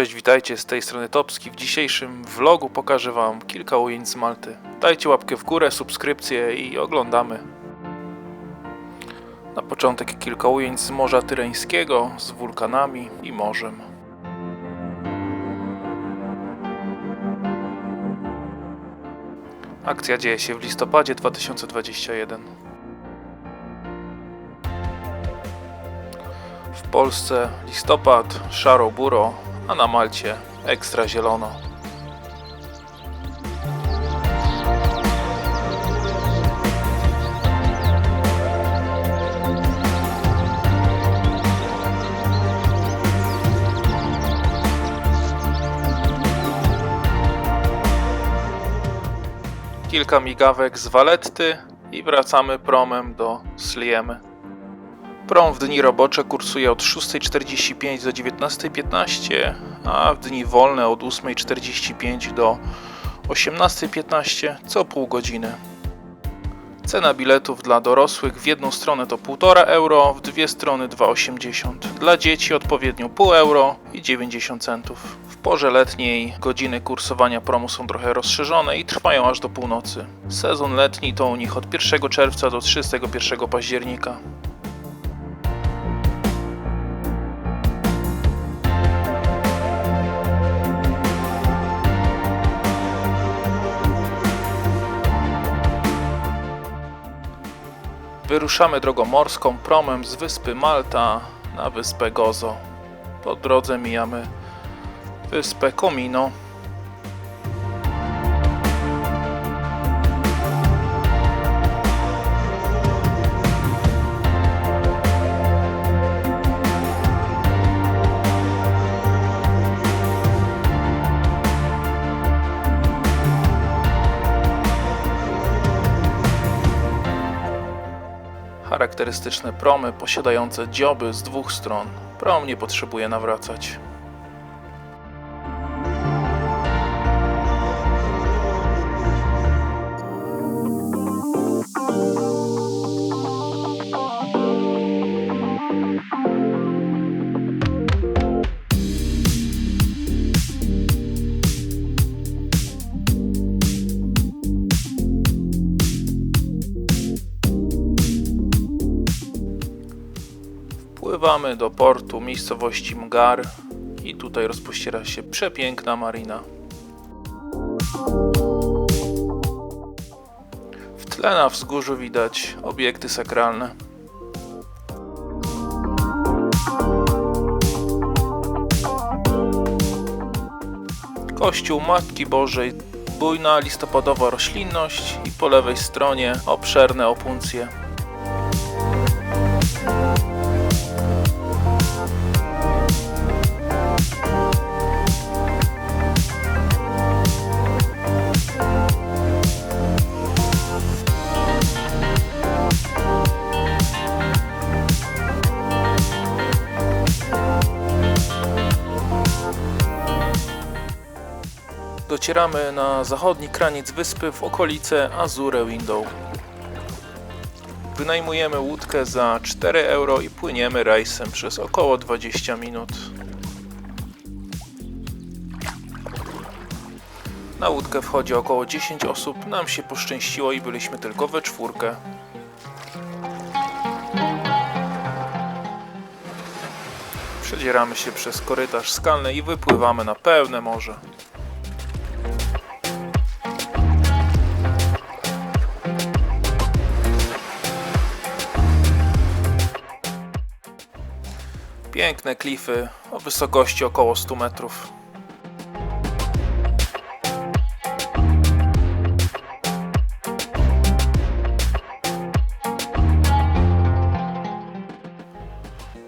Cześć, witajcie, z tej strony Topski. W dzisiejszym vlogu pokażę Wam kilka ujęć z Malty. Dajcie łapkę w górę, subskrypcję i oglądamy. Na początek kilka ujęć z Morza Tyreńskiego, z wulkanami i morzem. Akcja dzieje się w listopadzie 2021. W Polsce listopad, szaro-buro, a na Malcie ekstra zielono. Kilka migawek z Valetty i wracamy promem do Sliemy. Prom w dni robocze kursuje od 6.45 do 19.15, a w dni wolne od 8.45 do 18.15 co pół godziny. Cena biletów dla dorosłych w jedną stronę to 1,5 euro, w dwie strony 2,80. Dla dzieci odpowiednio 0,5 euro i 90 centów. W porze letniej godziny kursowania promu są trochę rozszerzone i trwają aż do północy. Sezon letni to u nich od 1 czerwca do 31 października. Wyruszamy drogą morską promem z wyspy Malta na wyspę Gozo. Po drodze mijamy wyspę Comino. Charakterystyczne promy posiadające dzioby z dwóch stron. Prom nie potrzebuje nawracać. Pływamy do portu miejscowości Mgar i tutaj rozpościera się przepiękna marina. W tle na wzgórzu widać obiekty sakralne. Kościół Matki Bożej, bujna listopadowa roślinność i po lewej stronie obszerne opuncje. Docieramy na zachodni kraniec wyspy w okolice Azure Window. Wynajmujemy łódkę za 4 euro i płyniemy rejsem przez około 20 minut. Na łódkę wchodzi około 10 osób, nam się poszczęściło i byliśmy tylko we czwórkę. Przedzieramy się przez korytarz skalny i wypływamy na pełne morze. Piękne klify o wysokości około 100 metrów.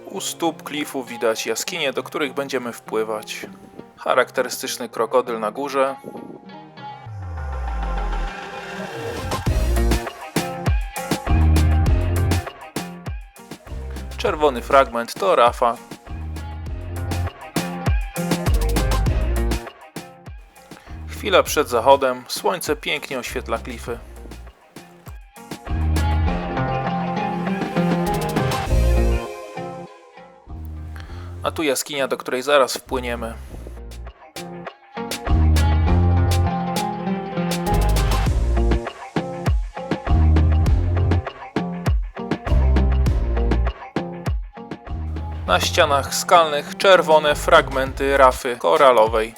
U stóp klifu widać jaskinie, do których będziemy wpływać. Charakterystyczny krokodyl na górze. Czerwony fragment to Rafa. Chwila przed zachodem, słońce pięknie oświetla klify. A tu jaskinia, do której zaraz wpłyniemy. Na ścianach skalnych czerwone fragmenty rafy koralowej.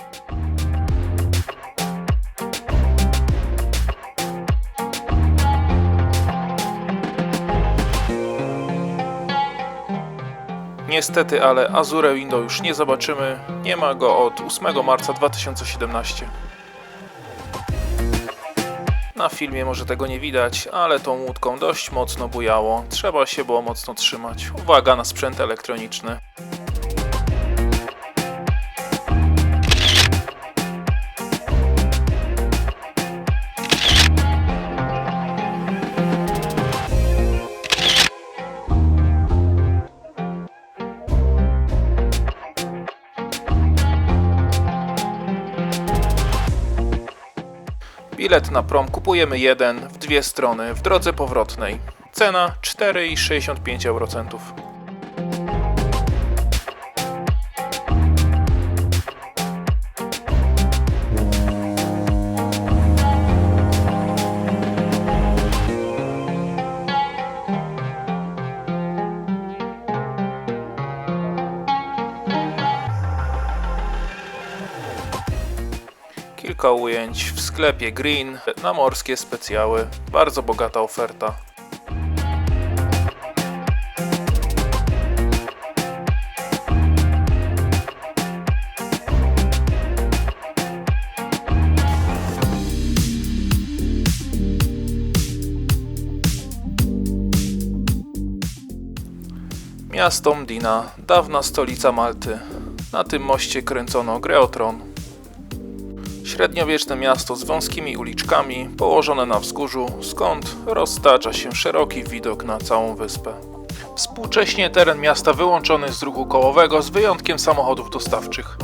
Niestety, ale Azure Window już nie zobaczymy. Nie ma go od 8 marca 2017. Na filmie może tego nie widać, ale tą łódką dość mocno bujało. Trzeba się było mocno trzymać. Uwaga na sprzęt elektroniczny. Bilet na prom kupujemy jeden w dwie strony w drodze powrotnej. Cena 4,65 eurocentów. Kilka ujęć w sklepie Green na morskie specjały. Bardzo bogata oferta. Miasto Mdina, dawna stolica Malty. Na tym moście kręcono grę o tron. Średniowieczne miasto z wąskimi uliczkami, położone na wzgórzu, skąd roztacza się szeroki widok na całą wyspę. Współcześnie teren miasta wyłączony z ruchu kołowego z wyjątkiem samochodów dostawczych,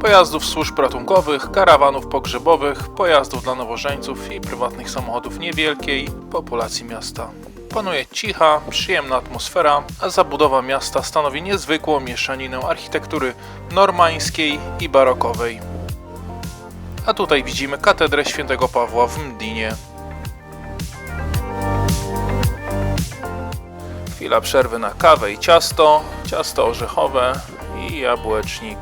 pojazdów służb ratunkowych, karawanów pogrzebowych, pojazdów dla nowożeńców i prywatnych samochodów niewielkiej populacji miasta. Panuje cicha, przyjemna atmosfera, a zabudowa miasta stanowi niezwykłą mieszaninę architektury normańskiej i barokowej. A tutaj widzimy katedrę świętego Pawła w Mdinie. Chwila przerwy na kawę i ciasto, ciasto orzechowe i jabłecznik.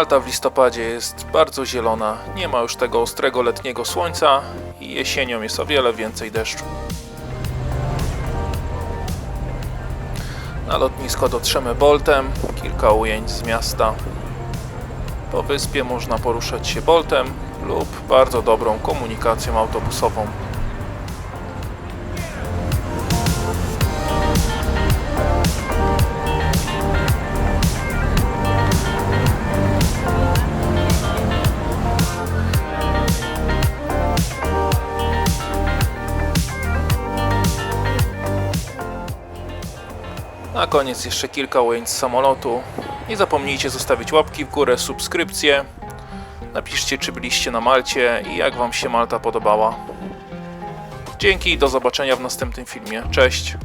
Malta w listopadzie jest bardzo zielona, nie ma już tego ostrego letniego słońca i jesienią jest o wiele więcej deszczu. Na lotnisko dotrzemy Boltem, kilka ujęć z miasta. Po wyspie można poruszać się Boltem lub bardzo dobrą komunikacją autobusową. Na koniec jeszcze kilka ujęć z samolotu. Nie zapomnijcie zostawić łapki w górę, subskrypcję. Napiszcie, czy byliście na Malcie i jak Wam się Malta podobała. Dzięki i do zobaczenia w następnym filmie. Cześć!